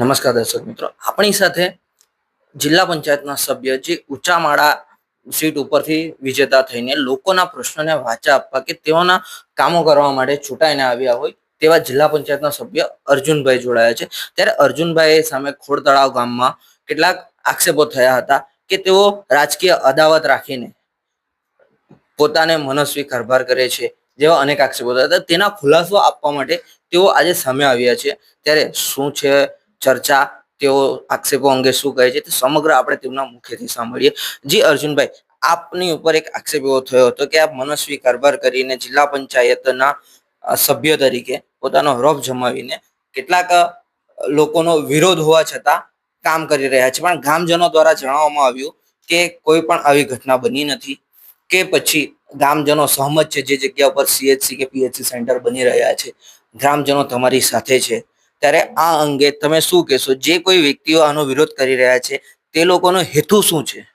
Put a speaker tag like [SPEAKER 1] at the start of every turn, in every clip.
[SPEAKER 1] નમસ્કાર દર્શક મિત્રો. આપણી સાથે જિલ્લા પંચાયતના સભ્ય જે ઊંચા માળા સીટ ઉપરથી વિજેતા થઈને લોકોના પ્રશ્નોને વાચા આપવા કે તેઓના કામો કરવા માટે ચૂંટાઈને આવ્યા હોય તેવા જિલ્લા પંચાયતના સભ્ય અર્જુનભાઈ જોડાયા છે. ત્યારે અર્જુનભાઈ સામે ખોડ તળાવ ગામમાં કેટલાક આક્ષેપો થયા હતા કે તેઓ રાજકીય અદાવત રાખીને પોતાને મનસ્વી કારભાર કરે છે જેવા અનેક આક્ષેપો થયા હતા. તેના ખુલાસો આપવા માટે તેઓ આજે સામે આવ્યા છે. ત્યારે શું છે ચર્ચા, તેઓ આક્ષેપો અંગે શું કહે છે તે સમગ્ર આપણે તેમના મુખેથી સાંભળીએ. જી અર્જુનભાઈ, આપની ઉપર એક આક્ષેપ એવો થયો હતો કે આપ મનસ્વી કારભાર કરીને જિલ્લા પંચાયતના સભ્ય તરીકે પોતાનો રફ જમાવીને કેટલાક લોકોનો વિરોધ હોવા છતાં કામ કરી રહ્યા છે. પણ ગામજનો દ્વારા જણાવવામાં આવ્યું કે કોઈ પણ આવી ઘટના બની નથી કે પછી ગામજનો સહમત છે જે જગ્યા પર સીએચસી કે પીએચસી સેન્ટર બની રહ્યા છે. ગ્રામજનો તમારી સાથે છે. ત્યારે આ અંગે તમે શું કહેશો? જે કોઈ વ્યક્તિઓ આનો વિરોધ કરી રહ્યા છે, તે લોકોનો હેતુ શું છે?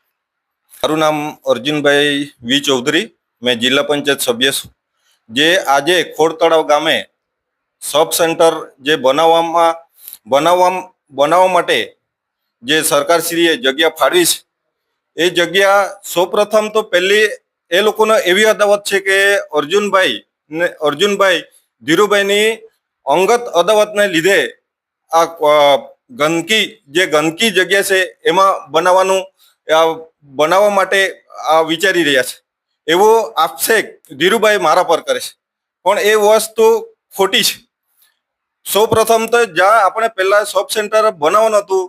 [SPEAKER 2] મારું નામ અર્જુનભાઈ વી ચૌધરી. મેં જિલ્લા પંચાયત સભ્ય છું. જે આજે ખોડ તળાવ ગામે સબ સેન્ટર જે બનાવવામાં, બનાવવા બનાવવા માટે જે સરકારશ્રીએ જગ્યા ફાળવી છે, એ જગ્યા સૌપ્રથમ તો પહેલી એ લોકોનો એવી અદાવત છે કે અર્જુનભાઈ ને, અર્જુનભાઈ ધીરુભાઈની અંગત અદાવતને લીધે આ ગંદકી, જે ગંદકી જગ્યા છે, એમાં બનાવવાનું બનાવવા માટે આ વિચારી રહ્યા છે. એવો આક્ષેપ ધીરુભાઈ મારા પર કરે છે. પણ એ વસ્તુ ખોટી છે. સૌ પ્રથમ તો જ્યાં આપણે પહેલા શોપ સેન્ટર બનાવવાનું હતું,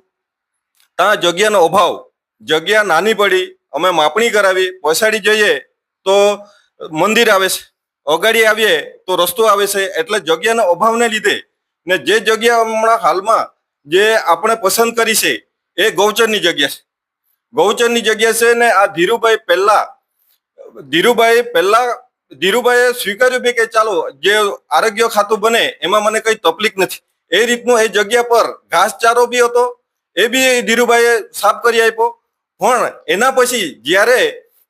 [SPEAKER 2] ત્યાં જગ્યાનો અભાવ, જગ્યા નાની પડી, અમે માપણી કરાવી પછાડી જઈએ, તો મંદિર આવે છે. અગાડી આવીએ તો રસ્તો આવે છે. એટલે જગ્યાના અભાવને લીધે ને જે જગ્યા હમણાં હાલમાં જે આપણે પસંદ કરી છે, એ ગૌચરની જગ્યા છે. ગૌચરની જગ્યા છે ને આ ધીરુભાઈ પહેલા ધીરુભાઈ પહેલા, ધીરુભાઈએ સ્વીકાર્યું બી કે ચાલો, જે આરોગ્ય ખાતું બને એમાં મને કઈ તકલીફ નથી. એ રીતનું એ જગ્યા પર ઘાસચારો બી હતો, એ બી ધીરુભાઈએ સાફ કરી આપ્યો. પણ એના પછી જ્યારે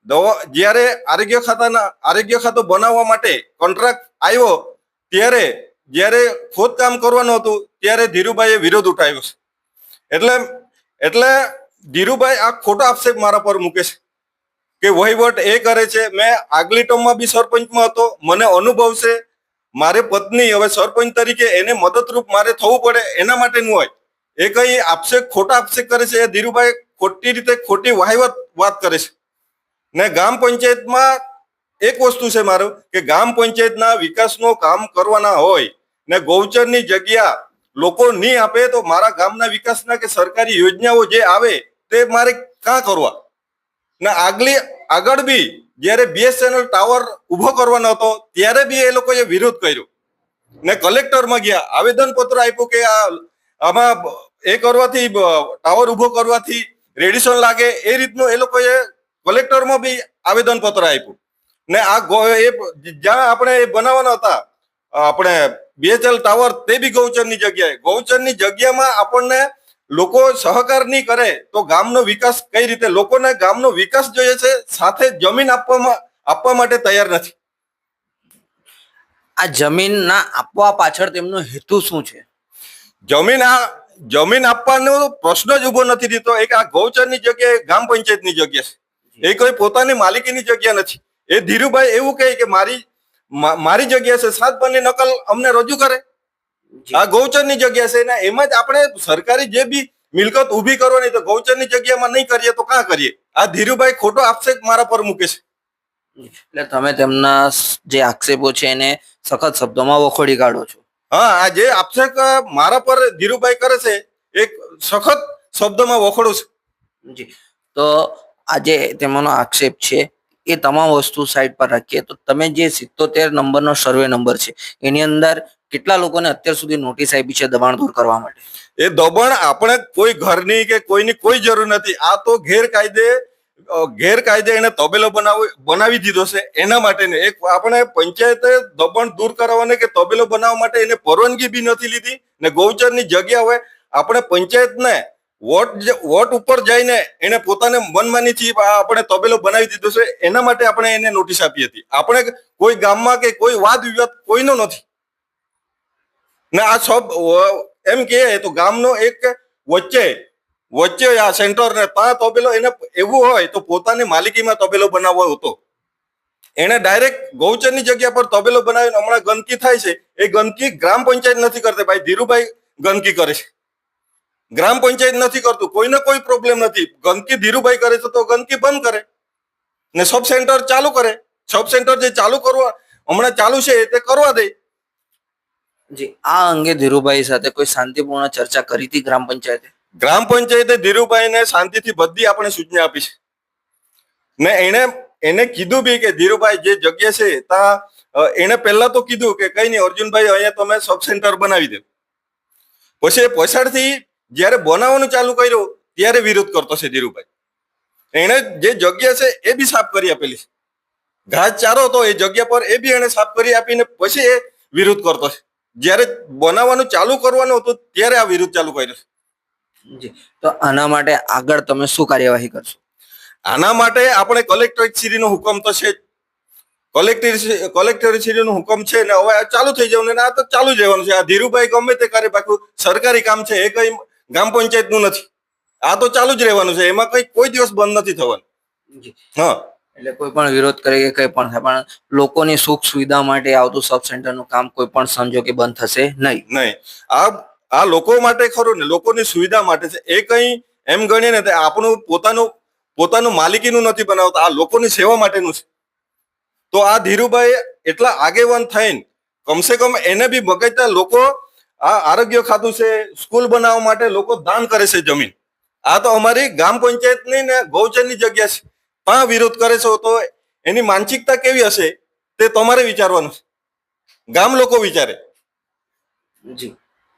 [SPEAKER 2] દવા, જ્યારે આરોગ્ય ખાતાના, આરોગ્ય ખાતો બનાવવા માટે કોન્ટ્રાક્ટ આવ્યો, ત્યારે જ્યારે ખોદકામ કરવાનું હતું, ત્યારે ધીરુભાઈએ વિરોધ ઉઠાવ્યો છે. એટલે એટલે ધીરુભાઈ આ ખોટો આક્ષેપ મારા પર મૂકે છે. કે વહીવટ એ કરે છે, મેં આગલી ટર્મમાં બી સરપંચમાં હતો, મને અનુભવ છે, મારે પત્ની, હવે સરપંચ તરીકે એને મદદરૂપ મારે થવું પડે, એના માટેનું હોય. એ કઈ આક્ષેપ ખોટા આક્ષેપ કરે છે, એ ધીરુભાઈ ખોટી રીતે ખોટી વાહિવત વાત કરે છે. ને ગામ પંચાયતમાં એક વસ્તુ છે મારું, કે ગામ પંચાયતના વિકાસનું કામ કરવાના હોય ને ગૌચરની જગ્યા લોકો નહીં આપે તો મારા ગામના વિકાસના કે સરકારી યોજનાઓ જે આવે તે મારે કાં કરવા? ને આગલી, આગળ બી જ્યારે બીએસએનએલ ટાવર ઊભો કરવાનો હતો, ત્યારે બી એ લોકોએ વિરોધ કર્યો. ને કલેક્ટરમાં ગયા આવેદન પત્ર આપ્યું કે આ, આમાં એ કરવાથી ટાવર ઊભો કરવાથી રેડિશન લાગે, એ રીતનું એ લોકોએ કલેક્ટરમાં બી આવેદન પત્ર આપ્યું. ને આ ગો- એ જ્યાં આપણે એ બનાવવાના હતા આપણે બીએચએલ ટાવર તે બી ગૌચરની જગ્યાએ. ગૌચરની જગ્યામાં આપણને લોકો સહકાર નહીં કરે તો ગામનો વિકાસ કઈ રીતે? લોકોને ગામનો વિકાસ જોઈએ છે સાથે જમીન આપવામાં આપવા માટે તૈયાર નથી.
[SPEAKER 1] આ જમીન ના આપવા પાછળ તેમનો હેતુ શું છે?
[SPEAKER 2] જમીન આ જમીન આપવાનો પ્રશ્ન જ ઊભો નથી થતો. એક આ ગૌચરની જગ્યાએ ગામ પંચાયતની જગ્યા છે એ કોઈ પોતાની માલિકીની જગ્યા નથી. એ ધીરુભાઈ એવું કહે કે મારી મારી જગ્યા છે સાત પરની નકલ અમને રજૂ કરે. આ ગૌચરની જગ્યા છે ને એમાં જ આપણે સરકારી જે બી મિલકત ઊભી કરવાની તો ગૌચરની જગ્યામાં નહીં કરીએ તો કાં કરીએ? આ ધીરુભાઈ ખોટો આક્ષેપ મારા પર મૂકે છે.
[SPEAKER 1] એટલે તમે તેમના જે આક્ષેપો છે એને સખત શબ્દોમાં વખોડી કાઢો છો.
[SPEAKER 2] હા આ જે આક્ષેપ મારા પર ધીરુભાઈ કરે છે એક સખત શબ્દોમાં વખોડું છે.
[SPEAKER 1] જી. તો આજે તેમનો આક્ષેપ છે એ તમામ વસ્તુ સાઈડ પર રાખીએ. તો તમે જે સિત્તોતેર નંબરનો સર્વે નંબર છે, એની અંદર કેટલા લોકોને અત્યાર સુધી નોટિસ આપી છે દબાણ દૂર કરવા માટે?
[SPEAKER 2] એ દબાણ આપણે કોઈ ઘરની કે કોઈની કોઈ જરૂર નથી. આ તો ગેરકાયદે ગેરકાયદે એને તબેલો બનાવી બનાવી દીધો છે. એના માટે એક આપણે પંચાયતે દબાણ દૂર કરાવવાને કે તબેલો બનાવવા માટે એને પરવાનગી બી નથી લીધી ને ગૌચરની જગ્યા હોય. આપણે પંચાયતને વોટ વોટ ઉપર જઈને એને પોતાને મનમાનીથી આપણે તબેલો બનાવી દીધો છે, એના માટે આપણે એને નોટિસ આપી હતી. આપણે કોઈ ગામમાં કે કોઈ વાદ વિવાદ કોઈનો નથી. ને આ સબ એમ કહે તો ગામનો એક વચ્ચે વચ્ચે આ સેન્ટર ને ત્યાં તબેલો એને એવું હોય તો પોતાની માલિકીમાં તબેલો બનાવવો હતો. એને ડાયરેક્ટ ગૌચરની જગ્યા પર તબેલો બનાવીને હમણાં ગંદકી થાય છે, એ ગંદકી ગ્રામ પંચાયત નથી કરતી. ભાઈ ધીરુભાઈ ગંદકી કરે છે. ગ્રામ પંચાયત નથી કરતું કોઈને કોઈ પ્રોબ્લેમ નથી. ગંદકી ધીરુભાઈ કરે છે તો ગંદકી બંધ કરે. ને સબ સેન્ટર ચાલુ કરે. સબ સેન્ટર જે ચાલુ કરવા હમણાં ચાલુ છે તે કરવા દે.
[SPEAKER 1] જી આ અંગે ધીરુભાઈ સાથે કોઈ શાંતિપૂર્ણ ચર્ચા કરી હતી ગ્રામ પંચાયતે?
[SPEAKER 2] ગ્રામ પંચાયતે ધીરુભાઈને શાંતિથી બધી આપણે સૂચના આપી છે. ને એને એને કીધું બી કે ધીરુભાઈ જે જગ્યા છે ત્યાં એણે એને પહેલા તો કીધું કે કઈ નહીં અર્જુનભાઈ અહીંયા તમે સબ સેન્ટર બનાવી દે. પછી પછાડથી જ્યારે બનાવવાનું ચાલુ કર્યું ત્યારે વિરોધ કરતો છે ધીરુભાઈ. એણે જે જગ્યા છે એ બી સાફ કરી આપેલી છે. ઘાસ ચારો હતો એ જગ્યા પર એ બી એને સાફ કરી આપીને પછી એ વિરોધ કરતો છે. જ્યારે બનાવવાનું ચાલુ કરવાનું હતું ત્યારે આ વિરોધ ચાલુ કર્યો છે.
[SPEAKER 1] જી. તો આના માટે આગળ તમે શું કાર્યવાહી કરશો?
[SPEAKER 2] આના માટે આપણે કલેક્ટરેટ શ્રીનો હુકમ તો છે. કલેક્ટર કલેક્ટર શ્રીનો હુકમ છે ને હવે આ ચાલુ થઈ જવાનું ને આ તો ચાલુ જવાનું છે. આ ધીરુભાઈ ગમે તે કરે બાકી સરકારી કામ છે એ કઈ ગ્રામ પંચાયતનું નથી. આ તો ચાલુ જ રહેવાનું છે. એમાં કઈ કોઈ દિવસ બંધ નથી થવાનું. હા.
[SPEAKER 1] એટલે કોઈ પણ વિરોધ કરે કે કંઈ પણ થાય પણ લોકોની સુખ સુવિધા માટે આવતું સબ સેન્ટરનું કામ કોઈ પણ સંજોગે બંધ થશે નહીં.
[SPEAKER 2] નહીં. આ આ લોકો માટે ખરું ને લોકોની સુવિધા માટે છે. એ કઈ એમ ગણીએ ને આપણું પોતાનું પોતાનું માલિકીનું નથી બનાવતા. આ લોકોની સેવા માટેનું છે. તો આ ધીરુભાઈ એટલા આગેવાન થઈને કમસે કમ એને બી બગડતા લોકો આ આરોગ્ય ખાતું છે, સ્કૂલ બનાવવા માટે લોકો દાન કરે છે જમીન. આ તો અમારી ગામ પંચાયતની ને ગૌચરની જગ્યા છે. પણ વિરોધ કરે છે, તો એની માનસિકતા કેવી હશે તે તમારે વિચારવાનું છે. ગામ લોકો વિચારે.
[SPEAKER 1] જી.